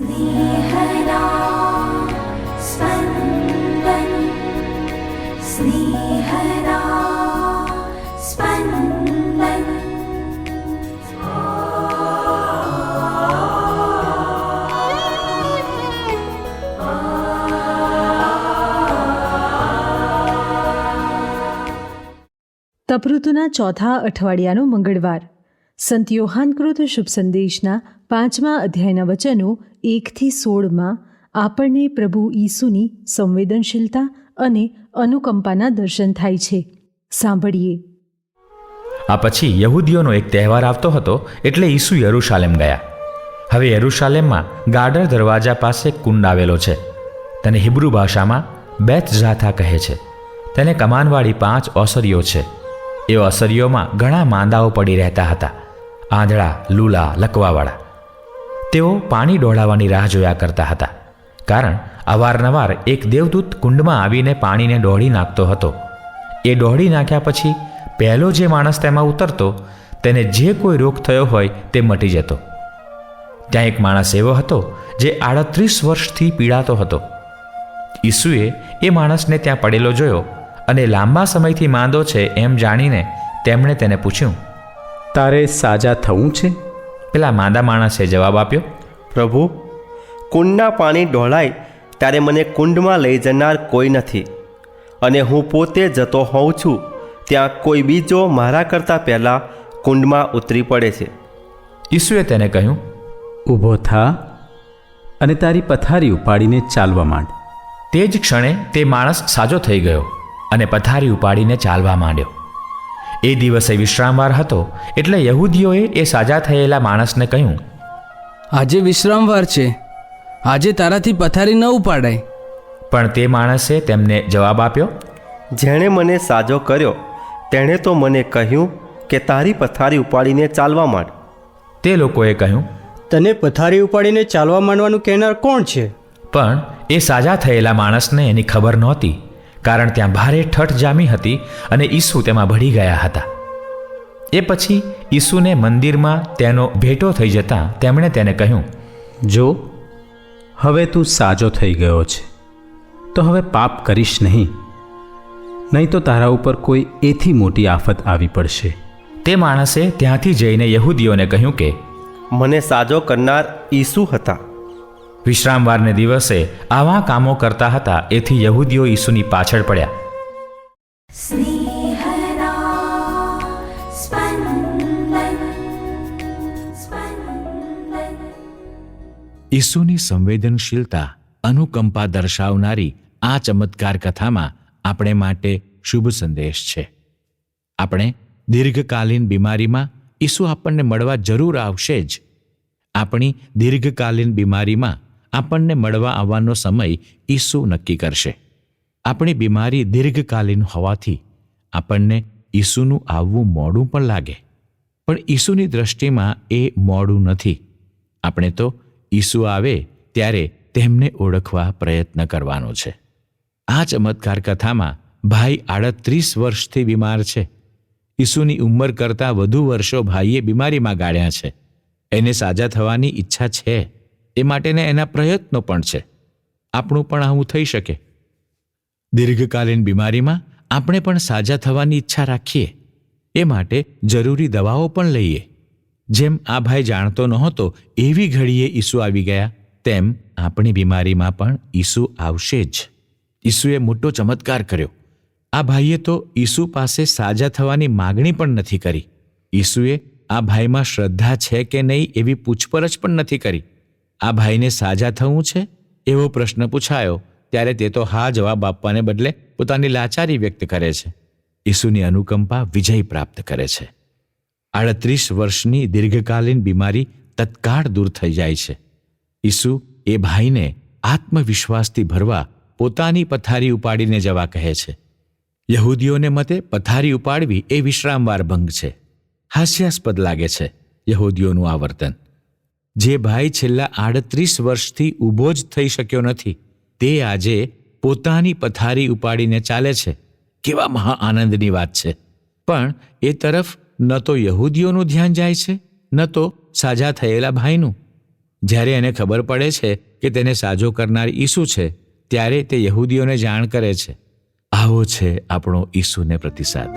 സ്നേഹനാ സ്പന്ദൻ സ്നേഹനാ സ്പന്ദൻ તપૃતુના ચોથા અઠવાડિયાનો મંગળવાર સંત યોહાનકૃત શુભ સંદેશના પાંચમા અધ્યાયના વચનો એકથી સોળમાં, આપણને પ્રભુ ઈસુની સંવેદનશીલતા અને અનુકંપાના દર્શન થાય છે. સાંભળીએ. આ પછી યહૂદીઓનો એક તહેવાર આવતો હતો એટલે ઈસુ યરૂશાલેમ ગયા. હવે યરૂશાલેમમાં ગાર્ડર દરવાજા પાસે કુંડ આવેલો છે. તેને હિબ્રુ ભાષામાં બેથ જાથા કહે છે. તેને કમાનવાળી પાંચ ઓસરીઓ છે. એ ઓસરીઓમાં ઘણા માંદાઓ પડી રહેતા હતા. આંધળા, લૂલા, લકવાવાળા. તેઓ પાણી ડોળાવાની રાહ જોયા કરતા હતા, કારણ અવારનવાર એક દેવદૂત કુંડમાં આવીને પાણીને ડોળી નાખતો હતો. એ ડોળી નાખ્યા પછી પહેલો જે માણસ તેમાં ઉતરતો, તેને જે કોઈ રોગ થયો હોય તે મટી જતો. ત્યાં એક માણસ એવો હતો જે આડત્રીસ વર્ષથી પીડાતો હતો. ઈસુએ એ માણસને ત્યાં પડેલો જોયો અને લાંબા સમયથી માંદો છે એમ જાણીને તેમણે તેને પૂછ્યું તારે સાજા થવું છે? પેલા માંદા માણસે જવાબ આપ્યો પ્રભુ કુંડના પાણી ડોળાય ત્યારે મને કુંડમાં લઈ જનાર કોઈ નથી. અને હું પોતે જતો હોઉં છું ત્યાં કોઈ બીજો મારા કરતાં પહેલાં કુંડમાં ઉતરી પડે છે. ઈસુએ તેને કહ્યું ઊભો થા અને તારી પથારી ઉપાડીને ચાલવા માંડ. તે જ ક્ષણે તે માણસ સાજો થઈ ગયો અને પથારી ઉપાડીને ચાલવા માંડ્યો. એ દિવસે વિશ્રામવાર હતો એટલે યહૂદીઓએ એ સાજા થયેલા માણસને કહ્યું આજે વિશ્રામવાર છે. આજે તારાથી પથારી ન ઉપાડાય. પણ તે માણસે તેમને જવાબ આપ્યો જેણે મને સાજો કર્યો તેણે તો મને કહ્યું કે તારી પથારી ઉપાડીને ચાલવા માંડ. તે લોકોએ કહ્યું તને પથારી ઉપાડીને ચાલવા માંડવાનું કહેનાર કોણ છે? પણ એ સાજા થયેલા માણસને એની ખબર નહોતી. કારણ ત્યાં ભારે ઠઠ જામી હતી અને ઈસુ તેમાં ભળી ગયા હતા. એ પછી ઈસુને મંદિરમાં તેનો ભેટો થઈ જતાં તેમણે તેને કહ્યું જો હવે તું સાજો થઈ ગયો છે તો હવે પાપ કરીશ નહીં. નહીં તો તારા ઉપર કોઈ એથી મોટી આફત આવી પડશે. તે માણસે ત્યાંથી જઈને યહૂદીઓને કહ્યું કે મને સાજો કરનાર ઈસુ હતા. વિશ્રામવારને દિવસે આવા કામો કરતા હતા એથી યહૂદીઓ ઈસુની પાછળ પડ્યા. ઈસુની સંવેદનશીલતા અનુકંપા દર્શાવનારી આ ચમત્કાર કથામાં આપણે માટે શુભ સંદેશ છે. આપણે દીર્ઘકાલીન બીમારીમાં ઈસુ આપણને મળવા જરૂર આવશે જ. આપણી દીર્ઘકાલીન બીમારીમાં આપણને મળવા આવવાનો સમય ઈસુ નક્કી કરશે. આપણી બીમારી દીર્ઘકાલીન હોવાથી આપણને ઈસુનું આવવું મોડું પણ લાગે. પણ ઈસુની દ્રષ્ટિમાં એ મોડું નથી. આપણે તો ઈસુ આવે ત્યારે તેમને ઓળખવા પ્રયત્ન કરવાનો છે. આ ચમત્કાર કથામાં ભાઈ આડત્રીસ વર્ષથી બીમાર છે. ઈસુની ઉંમર કરતાં વધુ વર્ષો ભાઈએ બીમારીમાં ગાળ્યા છે. એને સાજા થવાની ઈચ્છા છે. એ માટેના એના પ્રયત્નો પણ છે. આપણું પણ આવું થઈ શકે. દીર્ઘકાલીન બીમારીમાં આપણે પણ સાજા થવાની ઈચ્છા રાખીએ. એ માટે જરૂરી દવાઓ પણ લઈએ. જેમ આ ભાઈ જાણતો નહોતો, એવી ઘડીએ ઈસુ આવી ગયા, તેમ આપણી બીમારીમાં પણ ઈસુ આવશે જ. ઈસુએ મોટો ચમત્કાર કર્યો. આ ભાઈએ તો ઈસુ પાસે સાજા થવાની માગણી પણ નથી કરી. ઈસુએ આ ભાઈમાં શ્રદ્ધા છે કે નહીં એવી પૂછપરછ પણ નથી કરી. આ ભાઈને સાજા થવું છે? એવો પ્રશ્ન પૂછાયો, ત્યારે તે તો હા જવાબ આપવાને બદલે પોતાની લાચારી વ્યક્ત કરે છે. ઈસુની અનુકંપા વિજય પ્રાપ્ત કરે છે. આડત્રીસ વર્ષની દીર્ઘકાલીન બીમારી તત્કાળ દૂર થઈ જાય છે. ઈસુ એ ભાઈને આત્મવિશ્વાસથી ભરવા પોતાની પથારી ઉપાડીને જવા કહે છે. યહૂદીઓને મતે પથારી ઉપાડવી એ વિશ્રામવાર ભંગ છે. હાસ્યાસ્પદ લાગે છે યહૂદીઓનું આ વર્તન. જે ભાઈ છેલ્લા આડત્રીસ વર્ષથી ઊભો જ થઈ શક્યો નથી, તે આજે પોતાની પથારી ઉપાડીને ચાલે છે. કેવા મહા આનંદની વાત છે. પણ એ તરફ ન તો યહૂદીઓનું ધ્યાન જાય છે, ન તો સાજા થયેલા ભાઈનું. જ્યારે એને ખબર પડે છે કે તેને સાજો કરનાર ઈસુ છે, ત્યારે તે યહૂદીઓને જાણ કરે છે. આવો છે આપણો ઈસુને પ્રતિસાદ.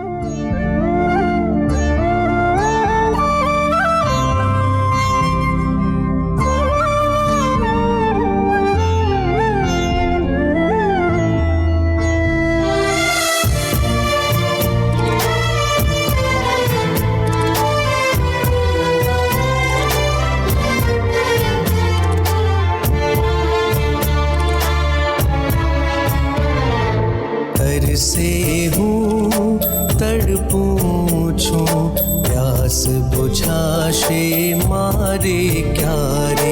બુઝાશે મારે ક્યારે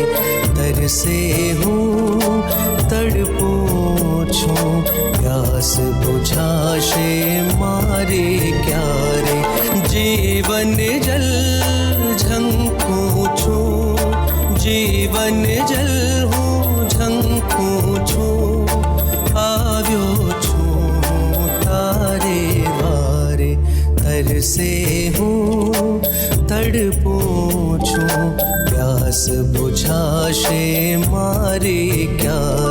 તરસે હું તડપું છું પ્યાસ બુઝાશે મારે ક્યારે જીવન જલ ઝંકું છું જીવન જલ હું ઝંકું છું આવ્યો છું તારે વારે તરસે હું તડપું છું પ્યાસ બુઝાશે મારે ક્યારે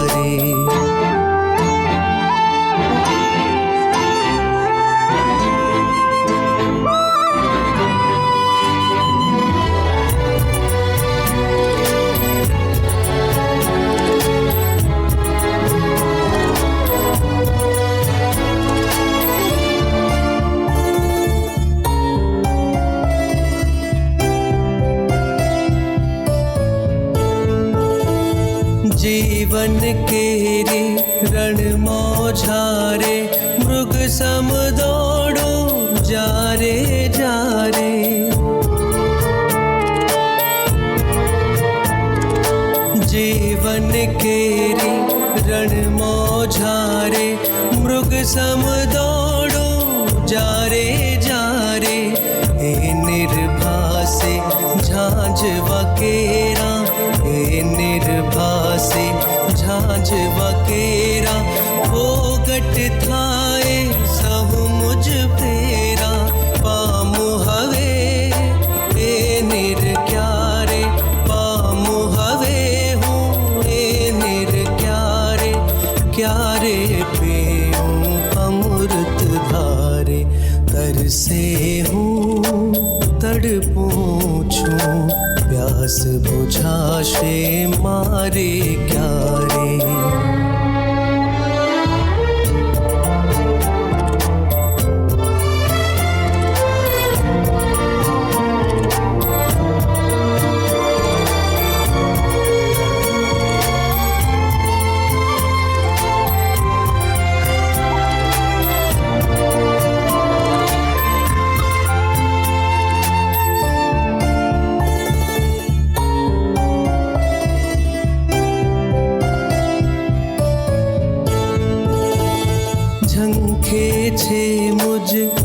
કેરી રણ મોઝારે મૃગ સમ દોડો જારે જારે. જીવન કેરી રણ મોઝારે મૃગ સમ દોડો જારે જારે. એ નિર્ભાસે ઝાંઝ વકેરા એ નિર્ભાસે ઝાંઝ વકેરા ફોગટ થાય સહુ મુજ ફેરા પામુ હવે એ નિર ક્યારે પામુ હવે હું એ નિર ક્યારે ક્યારે પીઉં અમૃત ધારે તરસે હું તડપું છું પ્યાસ બુઝાશે મારે ક્યારે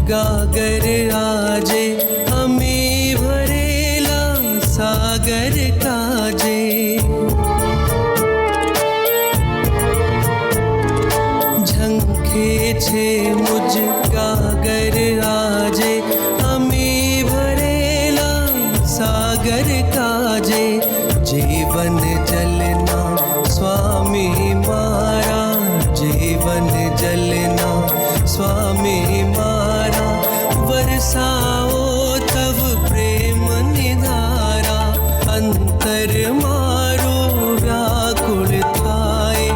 ગાગર આજે અમે ભરેલા સાગર કાજે ઝંખે છે મુજ ગાગર આજે અમે ભરેલા સાગર કાજે જીવન જલના સ્વામી મારા જીવન જલના સ્વામી મારા વરસાઓ તવ પ્રેમ નિધારા અંતર મારો વ્યાકુળ થાય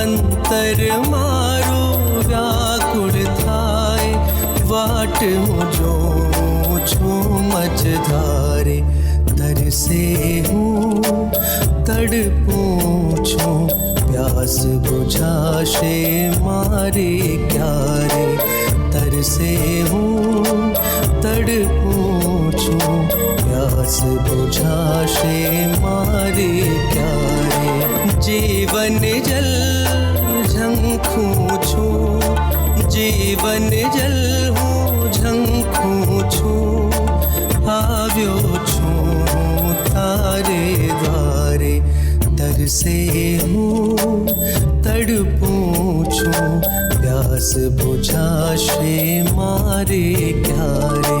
અંતર મારો વ્યાકુળ થાય વાટ હું જોઉં છું મજધારે હું તડપું છું? પ્યાસ બુઝાશે મારે ક્યારે? તરસે હું તડપું છું? પ્યાસ બુઝાશે મારે તરસે હું તડપું છું પ્યાસ બુઝાશે મારે ક્યારે